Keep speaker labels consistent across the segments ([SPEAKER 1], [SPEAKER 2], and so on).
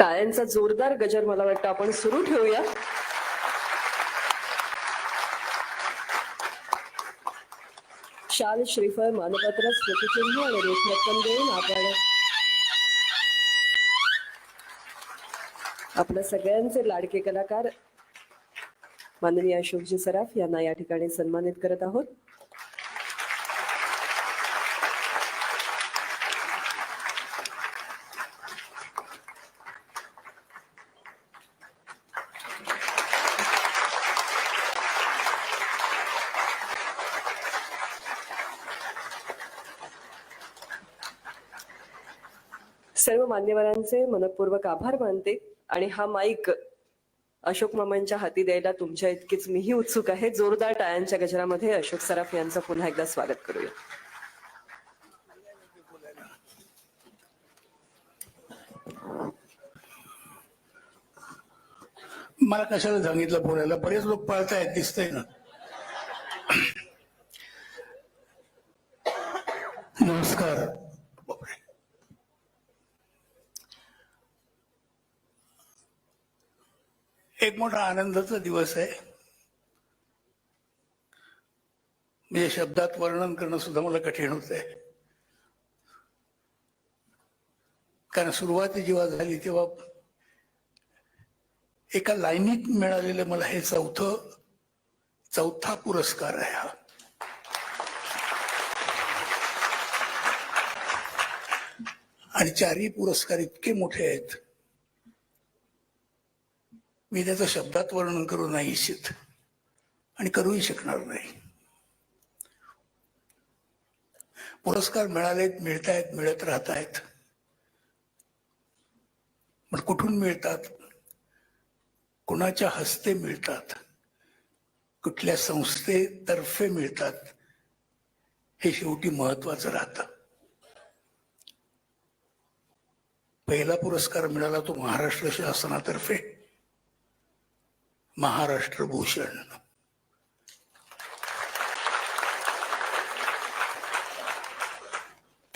[SPEAKER 1] टाळ्यांचा जोरदार गजर मला वाटतं आपण सुरू ठेवूया. शाल श्रीफळ मानपत्र स्मृतिचिन्ह आणि रेखरत्न देऊन आपण आपल्या सगळ्यांचे लाडके कलाकार माननीय अशोकजी सराफ यांना या ठिकाणी सन्मानित करत आहोत. मान्यवरांचे मनपूर्वक आभार मानते आणि हा माईक अशोक मामांच्या हाती द्यायला तुमच्या इतकीच मीही उत्सुक आहे. जोरदार टाळ्यांच्या गजरामध्ये अशोक सराफ यांचं पुन्हा एकदा स्वागत करूया.
[SPEAKER 2] मला कशाला सांगितलं पुण्याला? बरेच लोक पळतायत दिसतंय ना नमस्कार बापरे. एक मोठा आनंदाचा दिवस आहे. म्हणजे शब्दात वर्णन करणं सुद्धा मला कठीण होत आहे कारण सुरुवाती जेव्हा झाली तेव्हा एका लाईनीत मिळालेलं मला हे चौथं चौथा पुरस्कार आहे हा. आणि चारही पुरस्कार इतके मोठे आहेत. मी त्याचं शब्दात वर्णन करू नाही इच्छित आणि करूही शकणार नाही. पुरस्कार मिळालेत मिळतायत मिळत राहत आहेत पण कुठून मिळतात? कुणाच्या हस्ते मिळतात? कुठल्या संस्थेतर्फे मिळतात? हे शेवटी महत्वाचं राहतं. पहिला पुरस्कार मिळाला तो महाराष्ट्र शासनातर्फे. महाराष्ट्र भूषण.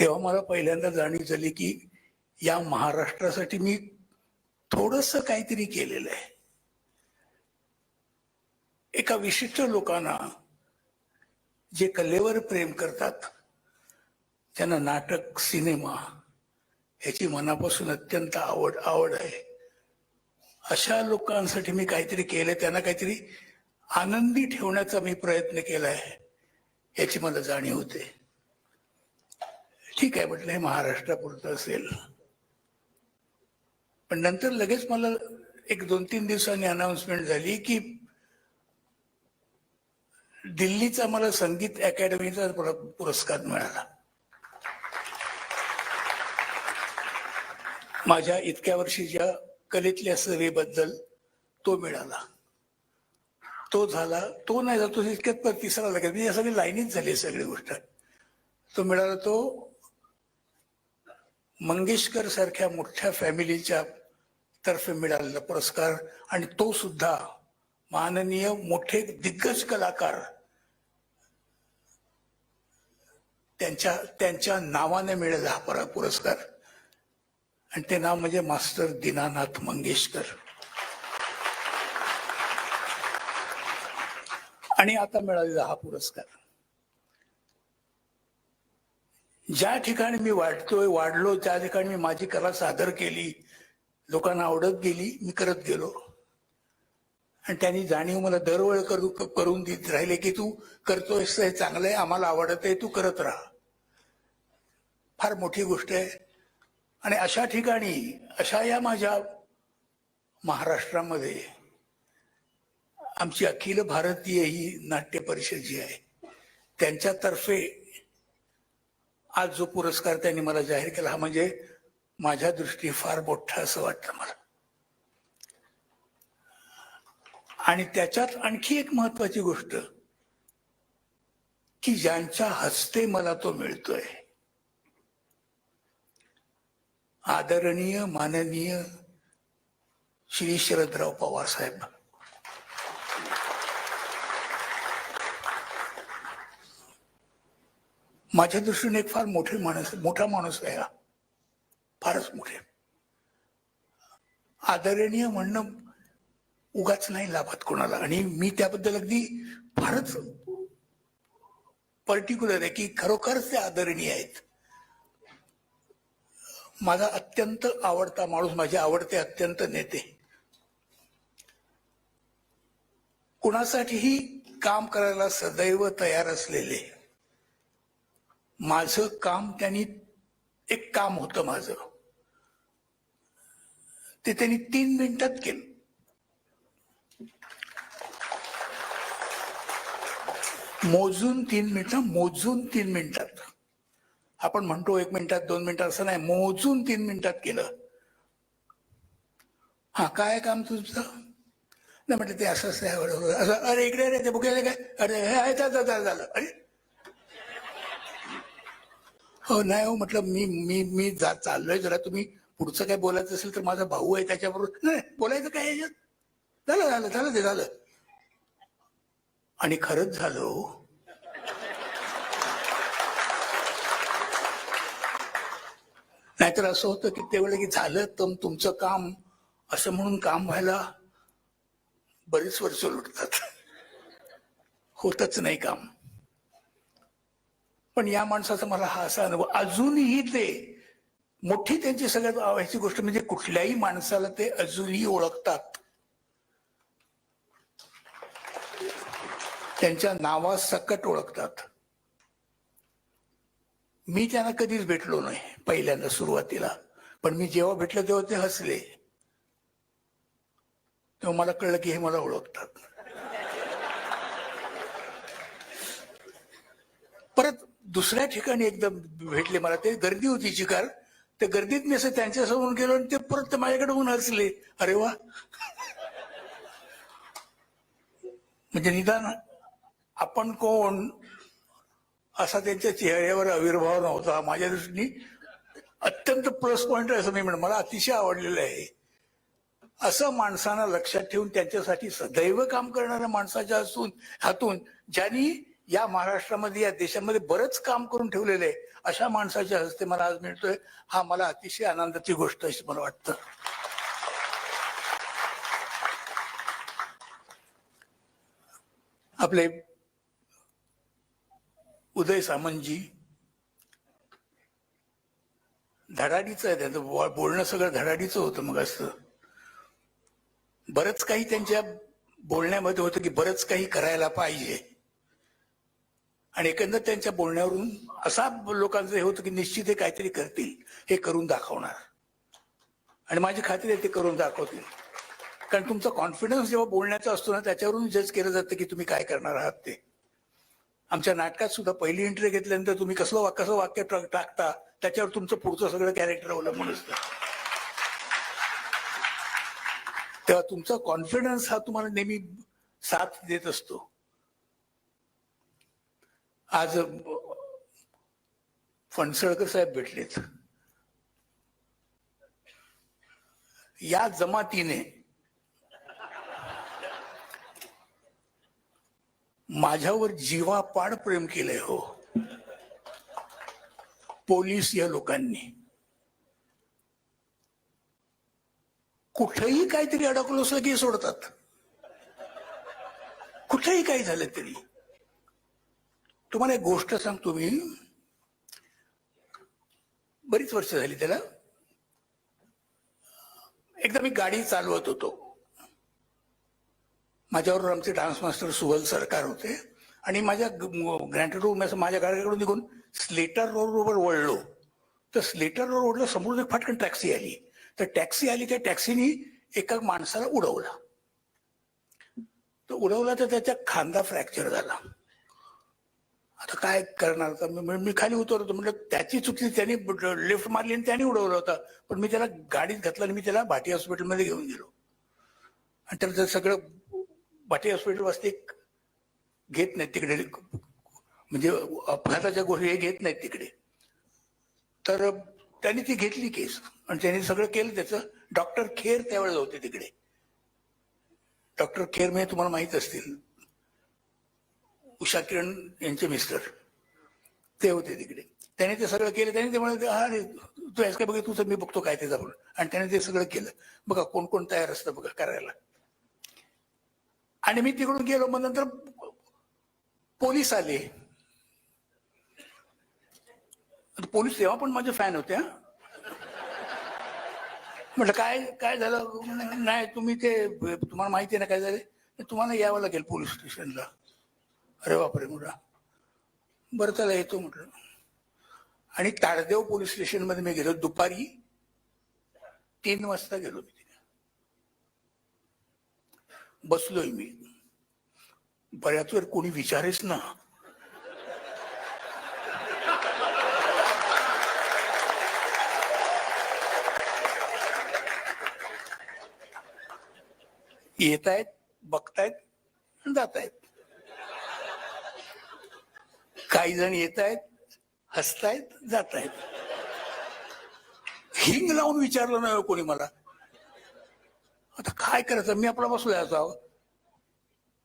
[SPEAKER 2] तेव्हा मला पहिल्यांदा जाणीव झाली की या महाराष्ट्रासाठी मी थोडस काहीतरी केलेलं आहे. एका विशिष्ट लोकांना जे कलेवर प्रेम करतात त्यांना नाटक सिनेमा ह्याची मनापासून अत्यंत आवड आवड आहे. अशा लोकांसाठी मी काहीतरी केलंय त्यांना काहीतरी आनंदी ठेवण्याचा मी प्रयत्न केला आहे याची मला जाणीव होते. ठीक आहे म्हटलं हे महाराष्ट्रापुरतं असेल. पण नंतर लगेच मला एक दोन तीन दिवसांनी अनाउन्समेंट झाली की दिल्लीचा मला संगीत अकॅडमीचा पुरस्कार मिळाला. माझ्या इतक्या वर्षीच्या कलेतल्या सेवेबद्दल तो मिळाला. तो झाला तो नाही जातो इतक्यात परत तिसरा लागेल म्हणजे या सगळी लाईनीच झाली सगळी गोष्ट. तो मिळाला तो मंगेशकर सारख्या मोठ्या फॅमिलीच्या तर्फे मिळालेला पुरस्कार. आणि तो सुद्धा माननीय मोठे दिग्गज कलाकार त्यांच्या त्यांच्या नावाने मिळाला हा परा- पुरस्कार. आणि ते नाव म्हणजे मास्टर दीनानाथ मंगेशकर. आणि आता मिळालेला हा पुरस्कार. ज्या ठिकाणी मी वाढतोय वाढलो त्या ठिकाणी मी माझी कला सादर केली लोकांना आवडत गेली मी करत गेलो. आणि त्यांनी जाणीव मला दरवेळ करू करून देत राहिले की तू करतोयस हे चांगलं आहे आम्हाला आवडत आहे तू करत राहा. फार मोठी गोष्ट आहे. आणि अशा ठिकाणी अशा या माझ्या महाराष्ट्रामध्ये आमची अखिल भारतीय ही नाट्य परिषद जी आहे त्यांच्यातर्फे आज जो पुरस्कार त्यांनी मला जाहीर केला हा म्हणजे माझ्या दृष्टी फार मोठा असं वाटतं मला. आणि त्याच्यात आणखी एक महत्वाची गोष्ट की ज्यांच्या हस्ते मला तो मिळतोय आदरणीय माननीय श्री शरदराव पवार साहेब. माझ्या दृष्टीने एक फार मोठे माणूस मोठा माणूस आहे हा. फारच मोठे. आदरणीय म्हणणं उगाच नाही लाभात कोणाला. आणि मी त्याबद्दल अगदी फारच पर्टिक्युलर आहे की खरोखरच ते आदरणीय आहेत. माझा अत्यंत आवडता माणूस माझे आवडते अत्यंत नेते. कुणासाठीही काम करायला सदैव तयार असलेले माझं काम त्यांनी एक काम होतं माझं. ते त्यांनी तीन मिनिटात केलं. मोजून तीन मिनिटं मोजून तीन मिनिटात. आपण म्हणतो एक मिनिटात दोन मिनिटात असं नाही. मोजून तीन मिनिटात केलं. हा काय काम तुमचं? नाही म्हटलं ते असं असं आहे, बरोबर. असं अरे इकडे अरे ते बघायला काय अरे हे आहे झालं झालं अरे. हो नाही हो म्हटलं मी मी मी जा चाललोय. जरा तुम्ही पुढचं काय बोलायचं असेल तर माझा भाऊ आहे त्याच्याबरोबर. नाही बोलायचं काय याच्यात? झालं झालं झालं ते झालं. आणि खरंच झालं हो. नाहीतर असं होतं की तेवढं की झालं तर तुमचं काम असं म्हणून काम व्हायला बरीच वर्ष लुटतात. होतच नाही काम. पण या माणसाचा मला हा असा अनुभव अजूनही ते मोठी त्यांची सगळ्यात आवडायची गोष्ट म्हणजे कुठल्याही माणसाला ते अजूनही ओळखतात. त्यांच्या नावासकट ओळखतात. मी त्यांना कधीच भेटलो नाही पहिल्यांदा सुरुवातीला. पण मी जेव्हा भेटलो तेव्हा ते हसले. तेव्हा मला कळलं की हे मला ओळखतात. परत दुसऱ्या ठिकाणी एकदम भेटले मला ते गर्दी होती चिकार ते गर्दीत मी असं त्यांच्यासमोर गेलो आणि ते परत माझ्याकडे होऊन हसले. अरे वा. म्हणजे निदान आपण कोण असा त्यांच्या चेहऱ्यावर आविर्भाव नव्हता. माझ्या दृष्टीने अत्यंत प्लस पॉइंट असं मी म्हणून. मला अतिशय आवडलेलं आहे असं माणसांना लक्षात ठेवून त्यांच्यासाठी सदैव काम करणाऱ्या माणसाच्या असून हातून ज्यांनी या महाराष्ट्रामध्ये या देशामध्ये बरंच काम करून ठेवलेलं आहे अशा माणसाच्या हस्ते मला आज मिळतोय. हा मला अतिशय आनंदाची गोष्ट अशी मला वाटतं. आपले उदय सामंतजी धडाडीचं आहे त्यांचं बोलणं सगळं धडाडीचं होतं मग असं. बरंच काही त्यांच्या बोलण्यामध्ये होतं की बरंच काही करायला पाहिजे. आणि एकंदर त्यांच्या बोलण्यावरून असा लोकांचं हे होतं की निश्चित हे काहीतरी करतील हे करून दाखवणार. आणि माझी खात्री आहे ते करून दाखवतील. कारण तुमचा कॉन्फिडन्स जेव्हा बोलण्याचा असतो ना त्याच्यावरून जज केलं जातं की तुम्ही काय करणार आहात ते. आमच्या नाटकात सुद्धा पहिली एंट्री घेतल्यानंतर तुम्ही कसलं वा- कसं वाक्य टाकता? त्याच्यावर तुमचं पुढचं सगळं कॅरेक्टर अवलंबून असतं. तेव्हा तुमचा कॉन्फिडन्स हा तुम्हाला नेहमी साथ देत असतो. आज फणसळकर साहेब भेटलेत. या जमातीने माझ्यावर जीवापाड प्रेम केलंय हो. पोलीस या लोकांनी. कुठेही काहीतरी अडकलो असलं की सोडतात. कुठेही काही झालं तरी. तुम्हाला एक गोष्ट सांगतो मी. बरीच वर्ष झाली त्याला. एकदा मी गाडी चालवत होतो. माझ्याबरोबर आमचे डान्स मास्टर सुवल सरकार होते. आणि माझ्या ग्रँटेड रूम असं माझ्या गाडीकडून निघून स्लेटर रोडवर वळलो. तर स्लेटर रोडला समोरून एक फाटकन टॅक्सी आली. तर टॅक्सी आली त्या टॅक्सीनी एका माणसाला उडवला. तर उडवला तर त्याच्या खांदा फ्रॅक्चर झाला. आता काय करणार? का मी मी खाली उतरतो म्हटलं त्याची चुकी त्यांनी लिफ्ट मारली आणि त्याने उडवला होता. पण मी त्याला गाडीत घातलं आणि मी त्याला भाटी हॉस्पिटलमध्ये घेऊन गेलो. आणि त्याचं सगळं भाटी हॉस्पिटल वाजते घेत नाहीत तिकडे. म्हणजे अपघाताच्या गोष्टी हे घेत नाहीत तिकडे. तर त्यांनी ती घेतली केस. आणि त्यांनी सगळं केलं त्याचं. डॉक्टर खेर त्यावेळेस होते तिकडे. डॉक्टर खेर म्हणजे तुम्हाला माहीत असतील. उषा किरण यांचे मिस्टर. ते होते तिकडे. त्याने ते सगळं केलं. त्याने ते म्हणाले हा रे तू आहेस काय बघ तुझं मी बघतो काय ते जाऊन. आणि त्याने ते सगळं केलं. बघा कोण कोण तयार असतं बघा करायला आणि मी तिकडून गेलो मग नंतर पोलीस आले. पोलीस तेव्हा पण माझे फॅन होत्या म्हटलं काय काय झालं? नाही तुम्ही ते तुम्हाला माहिती आहे ना काय झालं? तुम्हाला यावं लागेल पोलीस स्टेशनला. अरे बापरे मुला बरं चला येतो म्हटलं. आणि ताडदेव पोलीस स्टेशनमध्ये मी गेलो. दुपारी तीन वाजता गेलो मी. बसलोय मी. बऱ्याच वेळ कोणी विचारेस ना. येत आहेत बघतायत जात आहेत काही जण येत आहेत हसतायत जात आहेत हिंग लावून विचारलं नाही हो कोणी मला. आता काय करायचं? मी आपला बसलोय आता.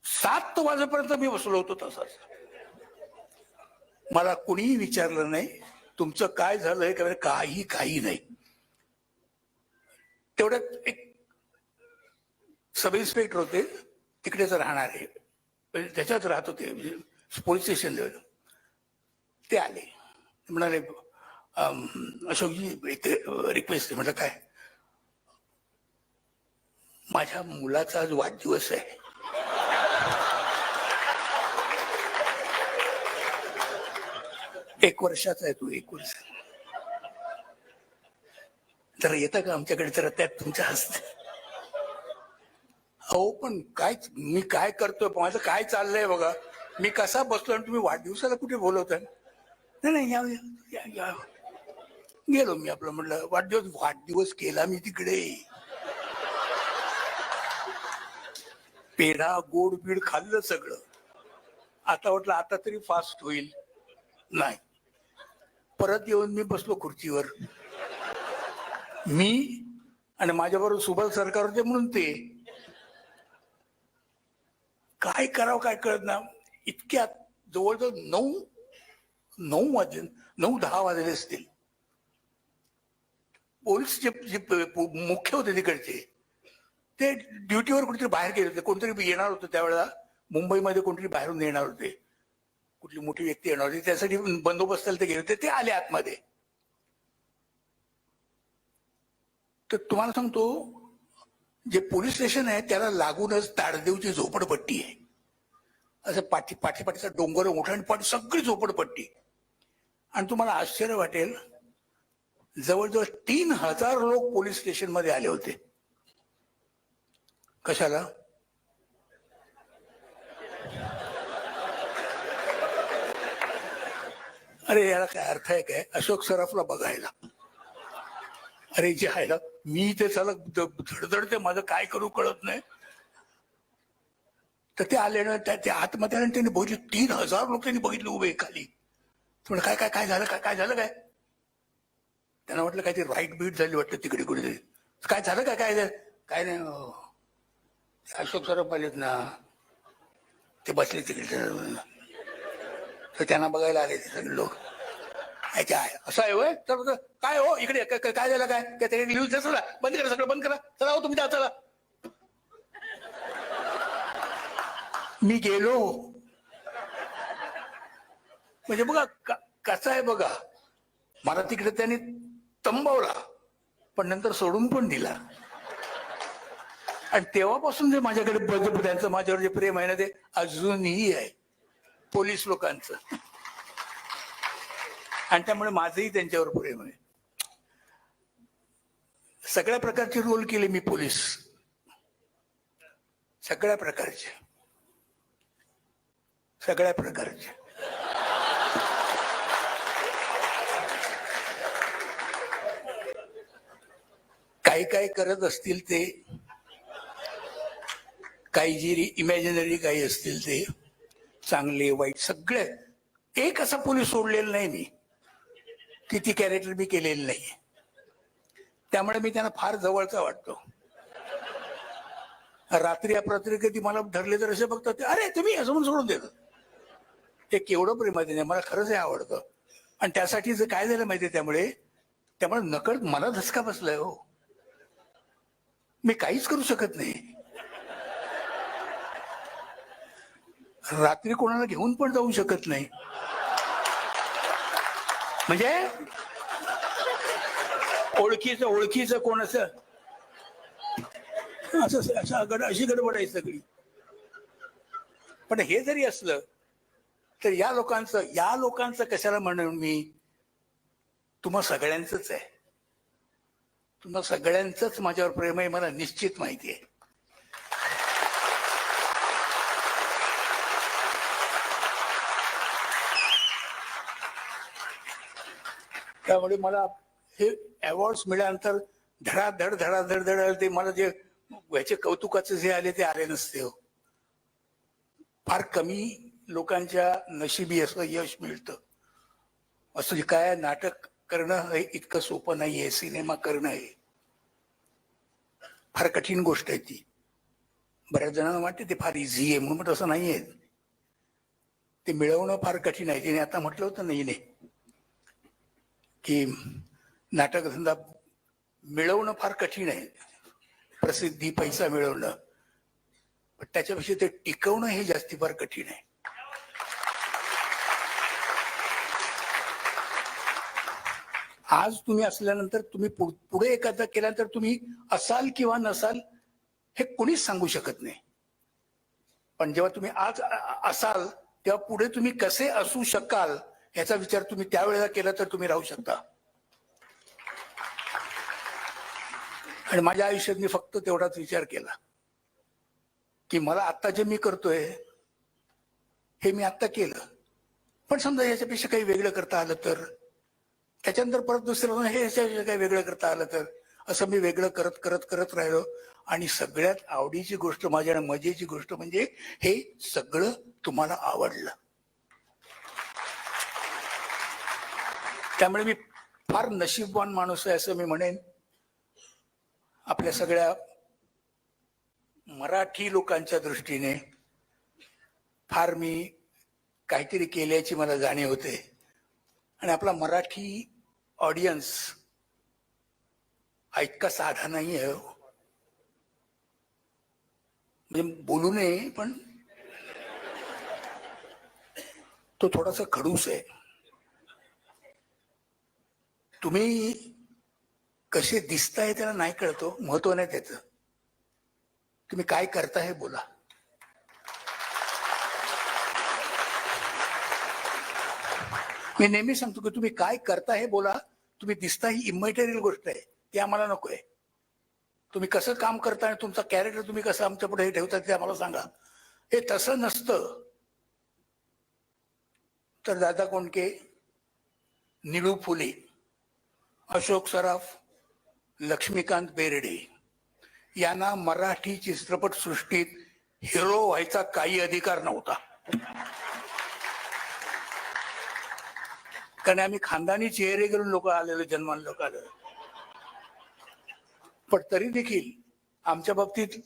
[SPEAKER 2] सात वाजेपर्यंत मी बसलो होतो तसाच. मला कुणीही विचारलं नाही तुमचं काय झालंय का काही काही नाही. तेवढ्यात एक सब इन्स्पेक्टर होते तिकडेच राहणारे म्हणजे त्याच्यात राहत होते म्हणजे पोलीस स्टेशन ते आले. म्हणाले अशोकजी एक रिक्वेस्ट म्हटलं काय? माझ्या मुलाचा आज वाढदिवस आहे. एक वर्षाचा आहे तू एक वर्ष. जरा येतं का आमच्याकडे? जरा त्यात तुमच्या हस्ते. अहो पण काय मी काय करतोय? माझं काय चाललंय बघा? मी कसा बसलो आणि तुम्ही वाढदिवसाला कुठे बोलवताय? नाही नाही या या, या या. गेलो मी आपलं म्हटलं वाढदिवस वाढदिवस केला मी तिकडे. पेढा गोड बीड खाल्लं सगळं. आता वाटलं आता तरी फास्ट होईल. नाही. परत येऊन मी बसलो खुर्चीवर. मी आणि माझ्याबरोबर सुभाष सरकार होते म्हणून ते. काय करावं काय कळत ना. इतक्यात जवळजवळ नऊ नऊ वाजले नऊ दहा वाजले असतील. पोलीस जे मुख्य होते तिकडचे. ते ड्युटीवर कुठेतरी बाहेर गेले होते. कोणतरी येणार होतं त्यावेळेला. मुंबईमध्ये कोणतरी बाहेरून येणार होते. कुठली मोठी व्यक्ती येणार होती. त्यासाठी बंदोबस्ताला ते गेले होते. ते आले आतमध्ये. तर तुम्हाला सांगतो जे पोलीस स्टेशन आहे त्याला लागूनच ताडदेवची झोपडपट्टी आहे. असं पाठी पाठीपाठीचा डोंगर मोठा आणि पाठी सगळी झोपडपट्टी. आणि तुम्हाला आश्चर्य वाटेल जवळजवळ तीन हजार लोक पोलीस स्टेशनमध्ये आले होते. कशाला? अरे याला काय अर्थ आहे काय? अशोक सराफला बघायला. अरे जे आहे ना मी ते चला धडधडते माझं काय करू कळत नाही. तर ते आले ना त्या त्या आतमध्ये आणि त्यांनी बघितले तीन हजार लोक त्यांनी बघितले उभे खाली. म्हणजे काय काय काय झालं काय काय झालं काय? त्यांना वाटलं काय ते राईट बीट झाली वाटलं तिकडे कुठे काय झालं काय काय झालं? काय नाही अहो. ते अशोक सराफ आलेत ना ते बसले तिकडे तर त्यांना बघायला आले ते सगळे लोक. काय काय असं आहे होय? तर तर काय हो इकडे? काय काय- झालं काय? काय ते लिहून चला बंद करा सगळं बंद करा. चला हो तुम्ही जा चला. मी गेलो. म्हणजे बघा कसं आहे बघा. मला तिकडे त्यांनी तंबवला पण नंतर सोडून पण दिला. आणि तेव्हापासून जे माझ्याकडे बदल त्यांचं माझ्यावर जे प्रेम आहे ना ते अजूनही आहे. पोलीस लोकांचं. आणि त्यामुळे माझंही त्यांच्यावर प्रेम आहे. सगळ्या प्रकारचे रोल केले मी पोलीस. सगळ्या प्रकारचे. सगळ्या प्रकारचे. काही काही करत असतील ते काही जी इमॅजिनरी काही असतील ते चांगले वाईट सगळे. एक असा पोलीस सोडलेला नाही मी. किती कॅरेक्टर मी केलेली नाही. त्यामुळे मी त्यांना फार जवळचा वाटतो. रात्री अपरात्री कधी मला धरले तर असे बघतात ते, अरे तुम्ही असं म्हणून सोडून देतात ते केवढं प्रेमाने मला खरंच हे आवडतं. आणि त्यासाठी जर काय झालं माहितीये त्यामुळे? त्यामुळे नकळत मला धसका बसलाय हो. मी काहीच करू शकत नाही. रात्री कोणाला घेऊन पण जाऊ शकत नाही. म्हणजे? ओळखीचं ओळखीचं कोण असं? असं असं गड अशी गडबड आहे सगळी. पण हे जरी असलं तर या लोकांचं या लोकांचं कशाला म्हणून मी? तुम्हा सगळ्यांचंच आहे. तुम्हा सगळ्यांचंच माझ्यावर प्रेम आहे मला निश्चित माहिती आहे. त्यामुळे मला हे अवॉर्ड्स मिळाल्यानंतर धडाधड धडाधड धड आले ते मला जे ह्याचे कौतुकाचे जे आले ते आले नसते हो. फार कमी लोकांच्या नशिबी असं यश मिळतं. असं जे काय नाटक करणं हे इतकं सोपं नाहीये सिनेमा करणं हे. फार कठीण गोष्ट आहे ती. बऱ्याच जणांना वाटते ते फार इझी आहे म्हणून तसं नाहीये. ते मिळवणं फार कठीण आहे तिने आता म्हटलं होतं नाही नाही की नाटकधंदा मिळवणं फार कठीण आहे. प्रसिद्धी पैसा मिळवणं. पण त्याच्यापेक्षा ते टिकवणं हे जास्ती फार कठीण आहे. आज तुम्ही असल्यानंतर तुम्ही पुढे एखादा केल्यानंतर तुम्ही असाल किंवा नसाल हे कोणीच सांगू शकत नाही. पण जेव्हा तुम्ही आज असाल तेव्हा पुढे तुम्ही कसे असू शकाल याचा विचार तुम्ही त्यावेळेला केला तर तुम्ही राहू शकता. आणि माझ्या आयुष्यात मी फक्त तेवढाच विचार केला. की मला आत्ता जे मी करतोय हे मी आत्ता केलं. पण समजा याच्यापेक्षा काही वेगळं करता आलं तर त्याच्यानंतर परत दुसरं हे याच्यापेक्षा काही वेगळं करता आलं तर असं मी वेगळं करत करत करत राहिलो. आणि सगळ्यात आवडीची गोष्ट माझ्या मजेची गोष्ट म्हणजे हे सगळं तुम्हाला आवडलं. त्यामुळे मी फार नशीबवान माणूस आहे असं मी म्हणेन. आपल्या सगळ्या मराठी लोकांच्या दृष्टीने फार मी काहीतरी केल्याची मला जाणीव होते. आणि आपला मराठी ऑडियन्स हा इतका साधा नाही आहे हो. म्हणजे बोलू नये पण तो थोडासा खडूस आहे. तुम्ही कसे दिसताय त्याला नाही कळतो महत्त्व नाही त्याचं. तुम्ही काय करता हे बोला. मी नेहमी सांगतो की तुम्ही काय करता हे बोला. तुम्ही दिसता ही इमेटेरियल गोष्ट आहे ती आम्हाला नको आहे तुम्ही कसं काम करता आणि तुमचा कॅरेक्टर तुम्ही कसं आमच्या पुढे ठेवता ते आम्हाला सांगा. हे तसं नसतं. तर दादा कोणके? निळू फुले. अशोक सराफ लक्ष्मीकांत बेर्डे यांना मराठी चित्रपट सृष्टीत हिरो व्हायचा काही अधिकार नव्हता. कारण आम्ही खानदानी चेहरे करून लोक आलेले जन्मान लोक आले पण तरी देखील आमच्या बाबतीत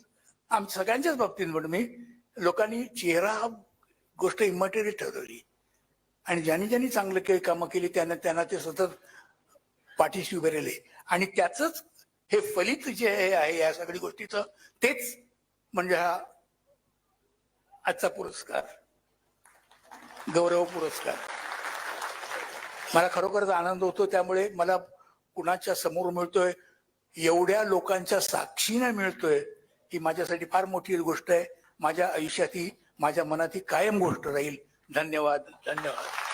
[SPEAKER 2] आम सगळ्यांच्याच बाबतीत म्हणून मी लोकांनी चेहरा हा गोष्ट इमटेरियल ठरवली. आणि ज्यांनी ज्यांनी चांगलं काही कामं केली त्यांना त्यांना ते सतत पाठीशी उभे राहिले. आणि त्याचंच हे फलित जे आहे या सगळ्या गोष्टीचं तेच म्हणजे हा आजचा पुरस्कार. गौरव पुरस्कार. मला खरोखरच आनंद होतो त्यामुळे मला कुणाच्या समोर मिळतोय एवढ्या लोकांच्या साक्षीने मिळतोय ही माझ्यासाठी फार मोठी गोष्ट आहे. माझ्या आयुष्यात ही माझ्या मनात ही कायम गोष्ट राहील. धन्यवाद धन्यवाद.